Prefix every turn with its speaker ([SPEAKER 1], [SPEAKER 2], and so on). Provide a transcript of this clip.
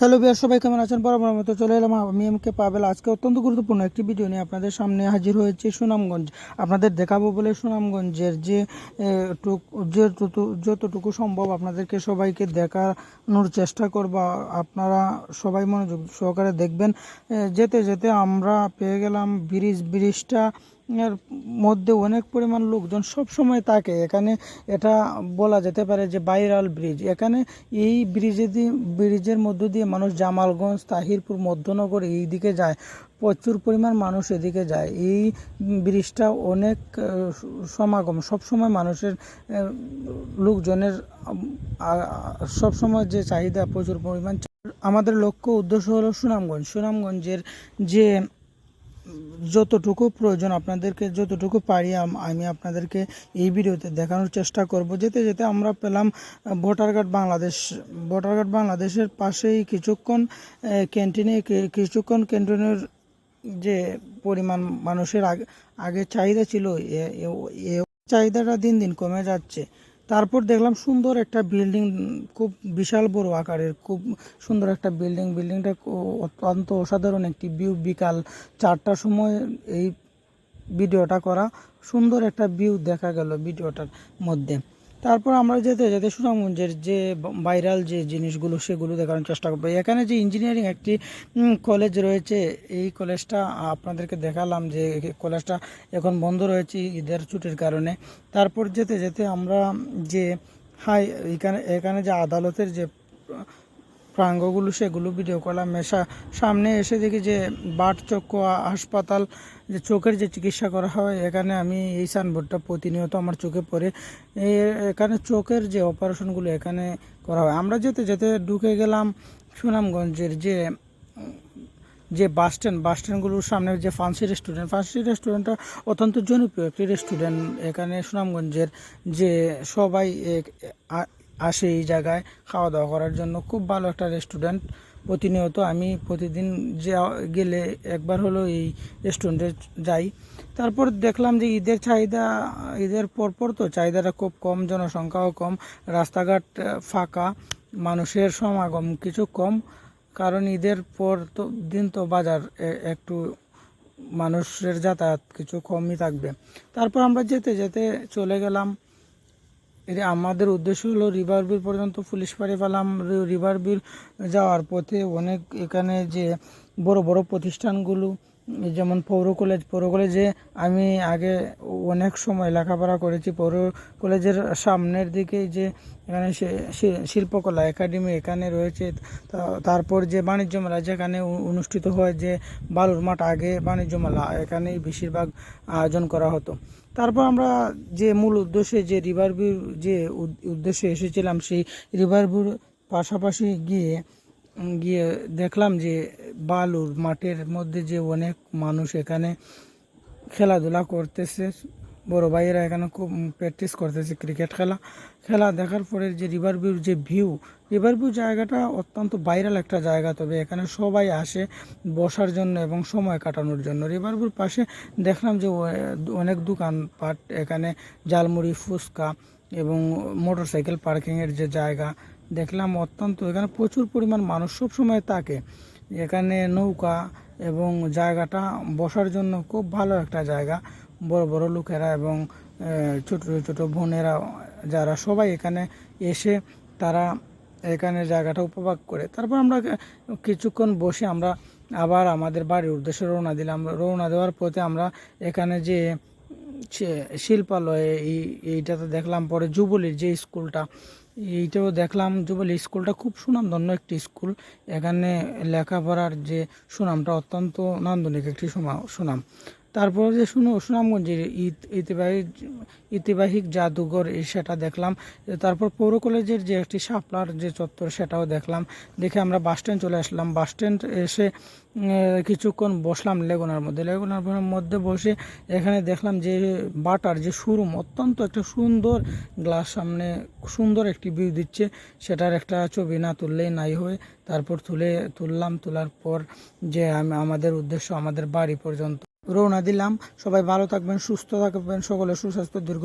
[SPEAKER 1] Hello বিয়ার সবাই কেমন আছেন? বরাবর মতো চলে এলাম আমি এম কে পাবেল। আজকে অত্যন্ত গুরুত্বপূর্ণ একটি ভিডিও নিয়ে আপনাদের সামনে হাজির হয়েছে সুনামগঞ্জ। আপনাদের দেখাবো বলে সুনামগঞ্জের যে যতটুকু সম্ভব আপনাদেরকে সবাইকে দেখানোর চেষ্টা করব। আপনারা সবাই মনোযোগ সহকারে দেখবেন। যেতে যেতে আমরা পেয়ে গেলাম ব্রিজ, ব্রিজটা এর মধ্যে অনেক পরিমাণ লোকজন সব সময় থাকে। এখানে এটা বলা যেতে পারে যে বাইরাল ব্রিজ এখানে এই ব্রিজে দিয়ে ব্রিজের মধ্য দিয়ে মানুষ জামালগঞ্জ, তাহিরপুর, মধ্যনগর এই দিকে যায়। প্রচুর পরিমাণ মানুষ এদিকে যায়। এই ব্রিজটা অনেক সমাগম। সব সময় মানুষের লোকজনের সব সময় যে চাহিদা প্রচুর পরিমাণ। আমাদের লক্ষ্য উদ্দেশ্য হলো সুনামগঞ্জ। সুনামগঞ্জের যে যতটুকু প্রয়োজন আপনাদেরকে, যতটুকু পারি আমি আপনাদেরকে এই ভিডিওতে দেখানোর চেষ্টা করব। যেতে যেতে আমরা পেলাম voter card Bangladesh. Voter card বাংলাদেশের পাশেই কিছুক্ষণ ক্যান্টিনে কিছুক্ষণ ক্যান্টিনের যে পরিমাণ মানুষের আগে আগে চাহিদা ছিল, এ- চাহিদাটা দিন দিন কমে যাচ্ছে। তারপর দেখলাম সুন্দর একটা বিল্ডিং, খুব বিশাল বড় আকারের, খুব সুন্দর একটা বিল্ডিং। বিল্ডিংটা অত্যন্ত অসাধারণ একটি ভিউ বিকাল চারটার সময় এই ভিডিওটা করা সুন্দর একটা ভিউ দেখা গেল ভিডিওটার মধ্যে। তারপর আমরা যেতে যেতে সুনামগঞ্জের যে ভাইরাল যে জিনিসগুলো, সেগুলো দেখানোর চেষ্টা করব। এখানে যে ইঞ্জিনিয়ারিং একটি কলেজ রয়েছে, এই কলেজটা আপনাদেরকে দেখালাম যে কলেজটা এখন বন্ধ রয়েছে ঈদের ছুটির কারণে। তারপর যেতে যেতে আমরা যে হাই এখানে এখানে যে আদালতের যে প্রাঙ্গগুলো, সেগুলো ভিডিও করলাম মেশা। সামনে এসে দেখি যে বাট চক্ষু হাসপাতাল, যে চোখের যে চিকিৎসা করা হয়, এখানে আমি এই সাইনবোর্ডটা প্রতিনিয়ত আমার চোখে পড়ে। এখানে চোখের যে অপারেশনগুলো এখানে করা হয়। আমরা যেতে যেতে ঢুকে গেলাম সুনামগঞ্জের যে যে বাস স্ট্যান্ড বাস স্ট্যান্ডগুলোর সামনে যে ফান্সি রেস্টুরেন্ট ফান্সি রেস্টুরেন্টটা অত্যন্ত জনপ্রিয় একটি রেস্টুরেন্ট এখানে সুনামগঞ্জের। যে সবাই আসে এই জায়গায় খাওয়া দাওয়া করার জন্য। খুব ভালো একটা রেস্টুরেন্ট প্রতিনিয়ত আমি প্রতিদিন যে গেলে একবার হলো এই রেস্টুরেন্টে যাই। তারপর দেখলাম যে ঈদের চাহিদা, ঈদের পরপর তো চাহিদাটা খুব কম, জনসংখ্যাও কম। রাস্তাঘাট ফাঁকা, মানুষের সমাগম কিছু কম। কারণ ঈদের পর তো, দিন তো বাজার একটু মানুষের যাতায়াত কিছু কমই থাকবে। তারপর আমরা যেতে যেতে চলে গেলাম। এটা আমাদের উদ্দেশ্য হলো রিভার বিল পর্যন্ত পুলিশ পাড়ি পেলাম। রিভার বিল যাওয়ার পথে অনেক এখানে যে বড় বড় প্রতিষ্ঠানগুলো যেমন পৌর কলেজ, পৌর কলেজে আমি আগে অনেক সময় লেখাপড়া করেছি। পৌর কলেজের সামনের দিকে যে এখানে শিল্পকলা একাডেমি এখানে রয়েছে। তারপর যে বাণিজ্য মেলা যেখানে অনুষ্ঠিত হয় যে বালুর মাঠ, আগে বাণিজ্য মেলা এখানেই বেশিরভাগ আয়োজন করা হতো। তারপর আমরা যে মূল উদ্দেশ্যে যে রিভার ভিউ যে উদ্দেশ্যে এসেছিলাম, সেই রিভার ভিউর পাশাপাশি গিয়ে গিয়ে দেখলাম যে বালুর মাঠের মধ্যে যে অনেক মানুষ এখানে খেলাধুলা করতেছে। বড় ভাইয়েরা এখানে খুব প্র্যাকটিস করতেছে ক্রিকেট খেলা। খেলা দেখার পরে যে রিভার ভিউর যে ভিউ রিভার ভিউ জায়গাটা অত্যন্ত ভাইরাল একটা জায়গা। তবে এখানে সবাই আসে বসার জন্য এবং সময় কাটানোর জন্য। রিভার ভিউর পাশে দেখলাম যে অনেক দোকানপাট, এখানে জালমুড়ি ফুচকা এবং মোটরসাইকেল পার্কিংয়ের যে জায়গা দেখলাম অত্যন্ত, এখানে প্রচুর পরিমাণ মানুষ সব সময় থাকে। এখানে নৌকা এবং জায়গাটা বসার জন্য খুব ভালো একটা জায়গা। বড় বড় লোকেরা এবং ছোট ছোট বোনেরা যারা সবাই এখানে এসে তারা এখানে জায়গাটা উপভোগ করে। তারপর আমরা কিছুক্ষণ বসে আমরা আবার আমাদের বাড়ির উদ্দেশ্যে রওনা দিলাম। রওনা দেওয়ার পথে আমরা এখানে যে শিল্পালয়ে, এই, এইটাতে দেখলাম পরে যুবলীর যে স্কুলটা এইটাও দেখলাম যুবলী স্কুলটা খুব সুনামধন্য একটি স্কুল। এখানে লেখাপড়ার যে সুনামটা অত্যন্ত নান্দনিক একটি সুনাম। তারপর যে শুনো সুনামগঞ্জের ইত- ইতিবাহিক ইতিবাহিক জাদুঘর সেটা দেখলাম। তারপর পৌর কলেজের যে একটি শাপলার যে চত্বর সেটাও দেখলাম। দেখে আমরা বাস স্ট্যান্ড চলে আসলাম। বাস স্ট্যান্ড এসে কিছুক্ষণ বসলাম লেগুনার মধ্যে। লেগুনার মধ্যে বসে এখানে দেখলাম যে বাটার যে শোরুম অত্যন্ত একটা সুন্দর গ্লাস সামনে সুন্দর একটি ভিউ দিচ্ছে। সেটার একটা ছবি না তুললেই নাই হয়ে তারপর তুলে তুললাম। তোলার পর যে আমাদের উদ্দেশ্য আমাদের বাড়ি পর্যন্ত। রওনা দিলাম। সবাই ভালো থাকবেন সুস্থ থাকবেন। সকলে সুস্বাস্থ্য দীর্ঘ